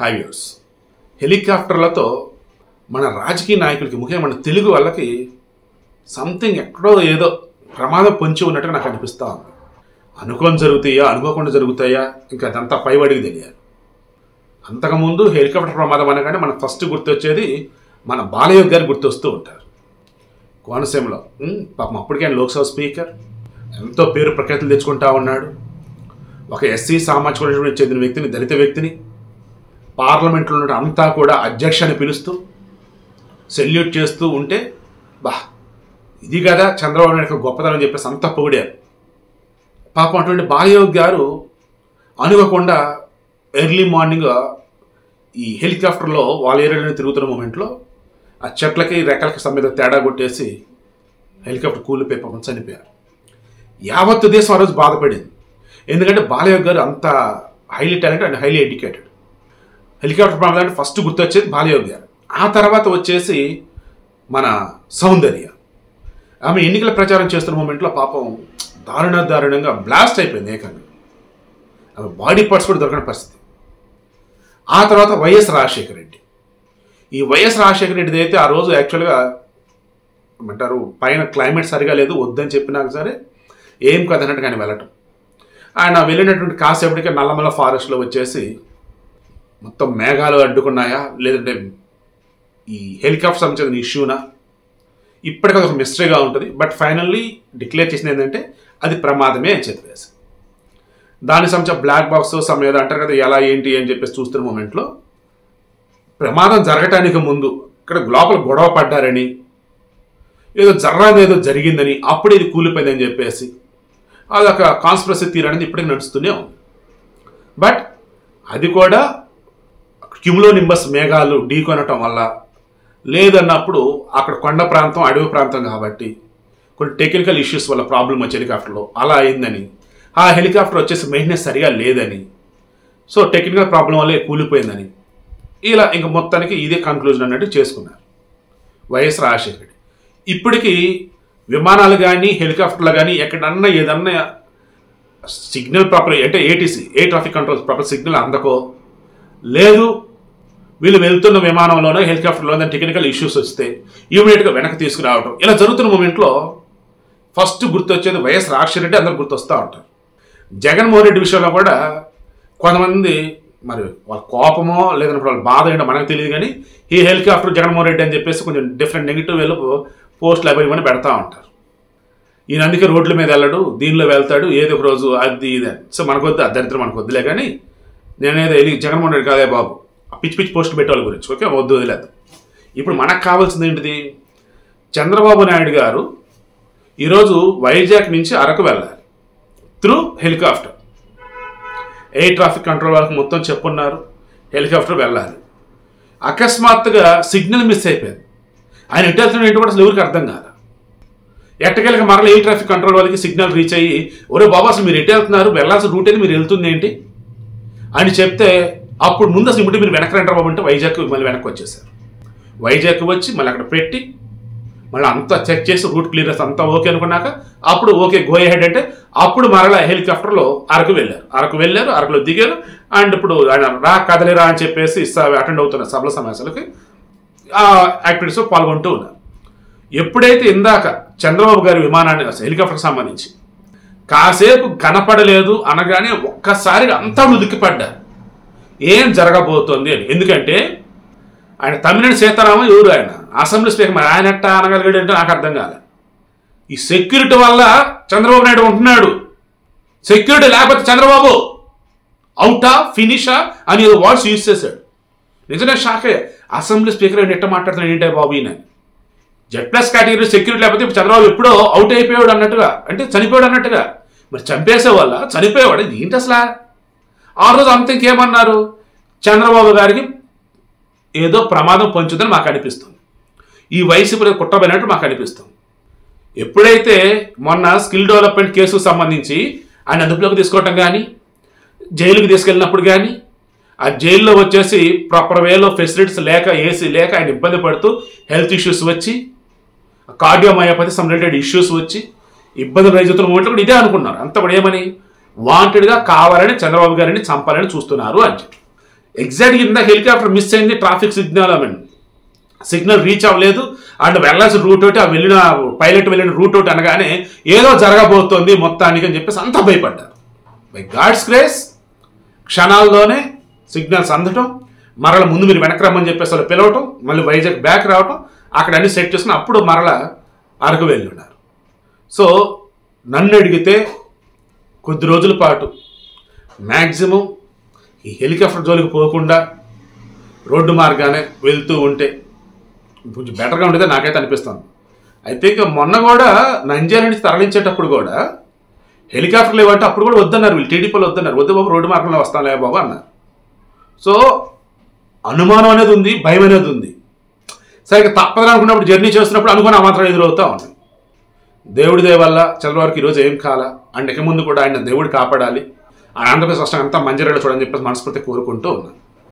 హైవ్యూర్స్ హెలికాప్టర్లతో మన రాజకీయ నాయకులకి ముఖ్యంగా మన తెలుగు వాళ్ళకి సంథింగ్ ఎక్కడో ఏదో ప్రమాదం పొంచి ఉన్నట్టుగా నాకు అనిపిస్తూ ఉంది. అనుకోని జరుగుతాయా అనుకోకుండా జరుగుతాయా ఇంకా అదంతా పైవడికి తెలియాలి. అంతకుముందు హెలికాప్టర్ ప్రమాదం అనగానే మనకు ఫస్ట్ గుర్తొచ్చేది మన బాలయ్య గారు గుర్తొస్తూ ఉంటారు. కోనసీమలో పాపం అప్పటికే ఆయన లోక్సభ స్పీకర్ ఎంతో పేరు ప్రఖ్యాతులు తెచ్చుకుంటా ఉన్నాడు. ఒక ఎస్సీ సామాజిక చెందిన వ్యక్తిని దళిత వ్యక్తిని పార్లమెంట్లో ఉన్న అంతా కూడా అధ్యక్ష అని పిలుస్తూ సెల్యూట్ చేస్తూ ఉంటే బా ఇది కదా చంద్రబాబు నాయుడు గొప్పతనం అని చెప్పేసి అంతా పొగిడారు. పాపం అటువంటి బాలయోగ్ గారు అనుకోకుండా ఎర్లీ మార్నింగ్ ఈ హెలికాప్టర్లో వాళ్ళ ఏరియాలో తిరుగుతున్న మూమెంట్లో ఆ చెట్లకి రెక్కలకి సమ్మెద తేడా కొట్టేసి హెలికాప్టర్ కూలిపోయి పాపం చనిపోయారు. యావత్తు దేశం ఆ రోజు బాధపడింది. ఎందుకంటే బాలయోగ్ గారు అంత highly talent and highly educated. Helicopter ప్రమాదానికి ఫస్ట్ గుర్తొచ్చేది బాలయోగి గారు. ఆ తర్వాత వచ్చేసి మన సౌందర్య. ఆమె ఎన్నికల ప్రచారం చేస్తున్న మూమెంట్లో పాపం దారుణ దారుణంగా బ్లాస్ట్ అయిపోయింది ఏకంగా. ఆమె బాడీ పార్ట్స్ కూడా దొరకని పరిస్థితి. ఆ తర్వాత వైఎస్ రాజశేఖర రెడ్డి. ఈ వైఎస్ రాజశేఖర రెడ్డిది అయితే ఆ రోజు యాక్చువల్గా ఏమంటారు పైన క్లైమేట్ సరిగా లేదు వద్దని చెప్పినాక సరే ఏం కదనట్టు కానీ వెళ్ళటం. ఆయన వెళ్ళినటువంటి కాసేపటికి నల్లమల్ల ఫారెస్ట్లో వచ్చేసి మొత్తం మేఘాలు అడ్డుకున్నాయా లేదంటే ఈ హెలికాప్టర్ సంబంధించిన ఇష్యూనా? ఇప్పటికీ ఒక మిస్టరీగా ఉంటుంది. బట్ ఫైనల్లీ డిక్లేర్ చేసింది ఏంటంటే అది ప్రమాదమే అని చెప్పేసి దాని సంబంధించిన బ్లాక్ బాక్స్ సమ్ ఏదో అంటారు కదా ఎలా ఏంటి అని చెప్పేసి చూస్తున్న మూమెంట్లో ప్రమాదం జరగటానికి ముందు ఇక్కడ లోపల గొడవ పడ్డారని ఏదో జర్రాది ఏదో జరిగిందని అప్పుడు ఇది కూలిపోయిందని చెప్పేసి అదొక కాన్స్పిరసీ థియరీ అనేది ఇప్పటికీ నడుస్తూనే ఉంది. బట్ అది కూడా క్యుములో నింబస్ మేఘాలు ఢీకొనటం వల్ల లేదన్నప్పుడు అక్కడ కొండ ప్రాంతం అడవి ప్రాంతం కాబట్టి కొన్ని టెక్నికల్ ఇష్యూస్ వల్ల ప్రాబ్లం వచ్చి హెలికాప్టర్లో. అలా అయిందని. ఆ హెలికాప్టర్ వచ్చేసి మెయింటెనెన్స్ సరిగా లేదని. సో టెక్నికల్ ప్రాబ్లం వల్లే కూలిపోయిందని. ఇలా ఇంక మొత్తానికి ఇదే కన్క్లూజన్ అన్నట్టు చేసుకున్నారు. వైఎస్ రాజశేఖర్ రెడ్డి. ఇప్పటికీ విమానాలు కానీ హెలికాప్టర్లు కానీ ఎక్కడన్నా ఏదన్నా సిగ్నల్ ప్రాపర్ అంటే ATC A traffic control proper signal అందకో లేదు. వీళ్ళు వెళ్తున్న విమానంలోనో హెలికాప్టర్లోనో టెక్నికల్ ఇష్యూస్ వస్తే ఇమీడియట్గా వెనక్కి తీసుకురావడం ఇలా జరుగుతున్న మూమెంట్లో ఫస్ట్ గుర్తొచ్చేది వైఎస్ రాజశేఖర రెడ్డి అందరు గుర్తొస్తూ ఉంటారు. జగన్మోహన్ రెడ్డి విషయంలో కూడా కొంతమంది మరి వాళ్ళ కోపమో లేదంటే వాళ్ళ బాధ ఏంటో మనకు తెలియదు కానీ ఈ హెలికాప్టర్ జగన్మోహన్ రెడ్డి అని చెప్పేసి కొంచెం డిఫరెంట్ నెగిటివ్ వెళ్ళి పోస్టులు అవి ఇవన్నీ పెడతా ఉంటారు. ఈయన అందుకే రోడ్ల మీద వెళ్ళడు దీనిలో వెళ్తాడు ఏదో ఒక రోజు అది ఇది అని. సో మనకొద్దు ఆ దరిద్రం మనకు వద్దులే కానీ నేనేదో వెళ్ళి జగన్మోహన్ రెడ్డి కాదే బాబు. పిచ్చి పిచ్చి పోస్ట్ పెట్టేవాళ్ళ గురించి. ఓకే వద్దు వదిలేదు ఇప్పుడు మనకు కావాల్సింది ఏంటిది? చంద్రబాబు నాయుడు గారు ఈరోజు వైజాగ్ నుంచి అరకు వెళ్ళాలి. Through helicopter. Air traffic control వాళ్ళకి మొత్తం చెప్పున్నారు? హెలికాప్టర్ వెళ్ళాలి. అకస్మాత్తుగా సిగ్నల్ మిస్ అయిపోయింది. ఆయన ఎటు వెళ్తున్నాడు ఏంటో కూడా అసలు ఎవరికి అర్థం కాదు. ఎట్టకెళ్ళక మరల ఎయిర్ ట్రాఫిక్ కంట్రోల్ వాళ్ళకి సిగ్నల్ రీచ్ అయ్యి ఒరే బాబా అసలు మీరు ఎటు వెళ్తున్నారు? వెళ్ళాల్సిన రూట్ ఏది మీరు వెళ్తుంది ఏంటి? అని చెప్తే అప్పుడు ముందు అసలు ఇప్పుడు మీరు వెనక్కి రంటారు బాబు అంటే వైజాగ్ మళ్ళీ వెనక్కి వచ్చేసారు. వైజాగ్ వచ్చి మళ్ళీ అక్కడ పెట్టి మళ్ళీ అంతా చెక్ చేసి రూట్ క్లియరెన్స్ అంతా ఓకే అనుకున్నాక అప్పుడు ఓకే గో హెడ్ అంటే అప్పుడు మరలా హెలికాప్టర్లో అరకు వెళ్ళారు. అరకు వెళ్ళారు అరకులో దిగారు అండ్ ఇప్పుడు ఆయన రా కదలేరా అని చెప్పేసి అటెండ్ అవుతున్న సభల సమావేశాలకి ఆ యాక్టివిటీస్లో పాల్గొంటూ ఉన్నారు. ఎప్పుడైతే ఇందాక చంద్రబాబు గారి విమానాన్ని హెలికాప్టర్కి సంబంధించి కాసేపు కనపడలేదు అనగానే ఒక్కసారిగా అంతా ఉదికిపడ్డారు ఏం జరగబోతోంది అని. ఎందుకంటే ఆయన తమిళనాడు సీతారామం ఎవరు ఆయన? అసెంబ్లీ స్పీకర్ మరి ఆయన ఎట్టా అనగలిగాడు అంటే నాకు అర్థం కాలే. ఈ సెక్యూరిటీ వల్ల చంద్రబాబు నాయుడు ఉంటున్నాడు. సెక్యూరిటీ లేకపోతే చంద్రబాబు అవుటా ఫినిషా అని ఏదో వర్డ్స్ యూజ్ చేశాడు. నిజమే షాకే అసెంబ్లీ స్పీకర్ ఆయన ఎట్ట మాట్లాడుతున్నాడు ఏంటే బాబు ఈయన? జెడ్ ప్లస్ కేటగిరీ సెక్యూరిటీ లేకపోతే చంద్రబాబు ఎప్పుడో అవుట్ అయిపోయాడు అన్నట్టుగా. అంటే చనిపోయాడు అన్నట్టుగా. మరి చంపేసే వల్ల చనిపోయేవాడు. ఏంటి అసలు? ఆ రోజు అంత ఇంకేమన్నారు? చంద్రబాబు గారికి ఏదో ప్రమాదం పంచుదని మాకు అనిపిస్తుంది. ఈ వైసీపీ కుట్రపోయినట్టు మాకు అనిపిస్తుంది. ఎప్పుడైతే మొన్న స్కిల్ డెవలప్మెంట్ కేసుకు సంబంధించి ఆయన అదుపులోకి తీసుకోవటం కానీ జైలుకి తీసుకెళ్ళినప్పుడు కానీ ఆ జైల్లో వచ్చేసి ప్రాపర్ వేలో ఫెసిలిటీస్ లేక ఏసీ లేక ఆయన ఇబ్బంది పడుతూ హెల్త్ ఇష్యూస్ వచ్చి కార్డియోమయోపతి సమ్ రిలేటెడ్ ఇష్యూస్ వచ్చి ఇబ్బందులు రైతున్న మూమెంట్లో కూడా ఇదే అనుకున్నారు. అంత కూడా ఏమని వాంటెడ్గా కావాలని చంద్రబాబు గారిని చంపాలని చూస్తున్నారు అని చెప్పి ఎగ్జాక్ట్గా ఇందాక హెలికాప్టర్ మిస్ అయింది ట్రాఫిక్ సిగ్నల్ అవ్వండి సిగ్నల్ రీచ్ అవ్వలేదు. అండ్ వెళ్ళాల్సిన రూట్ ఒకటి ఆ వెళ్ళిన పైలట్ వెళ్ళిన రూట్ ఒకటి అనగానే ఏదో జరగబోతోంది మొత్తానికి అని చెప్పేసి అంతా భయపడ్డారు. బై గాడ్స్ గ్రేస్ క్షణాల్లోనే సిగ్నల్స్ అందటం. మరల ముందు మీరు వెనక్కి రమ్మని చెప్పేసి వాళ్ళు పిలవటం. మళ్ళీ వైజాగ్ బ్యాక్ రావటం. అక్కడ అన్ని సెట్ చేసుకుని అప్పుడు మరల అరకు వెళ్ళి ఉన్నారు. సో నన్ను అడిగితే కొద్ది రోజుల పాటు. మ్యాక్సిమం ఈ హెలికాప్టర్ జోలికి పోకుండా రోడ్డు మార్గానే వెళ్తూ ఉంటే కొంచెం బెటర్గా ఉండేదే నాకైతే అనిపిస్తుంది. అయితే ఇక మొన్న కూడా నంజాల నుంచి తరలించేటప్పుడు కూడా హెలికాప్టర్లు ఇవ్వంటే అప్పుడు కూడా వద్దన్నారు వీళ్ళు. టీడీపీలో వద్దన్నారు. వద్దు బాబు రోడ్డు మార్గంలో వస్తానులే బాబు అన్నారు. సో అనుమానం అనేది ఉంది భయం అనేది ఉంది. సరే ఇక తప్పదని అనుకున్నప్పుడు జర్నీ చేస్తున్నప్పుడు అనుకుని ఆ మాత్రం ఎదురవుతూ ఉంది. దేవుడి దయ వల్ల చంద్రబాబుకి ఈరోజు ఏం కాల? అండ్ ఇక ముందు కూడా ఆయన దేవుడు కాపాడాలి. ఆ ఆంధ్రప్రదేశ్ రాష్ట్రం అంతా మంజరేళ్ళు చూడని చెప్పేసి మనస్ఫూర్తి కోరుకుంటూ ఉన్నాను.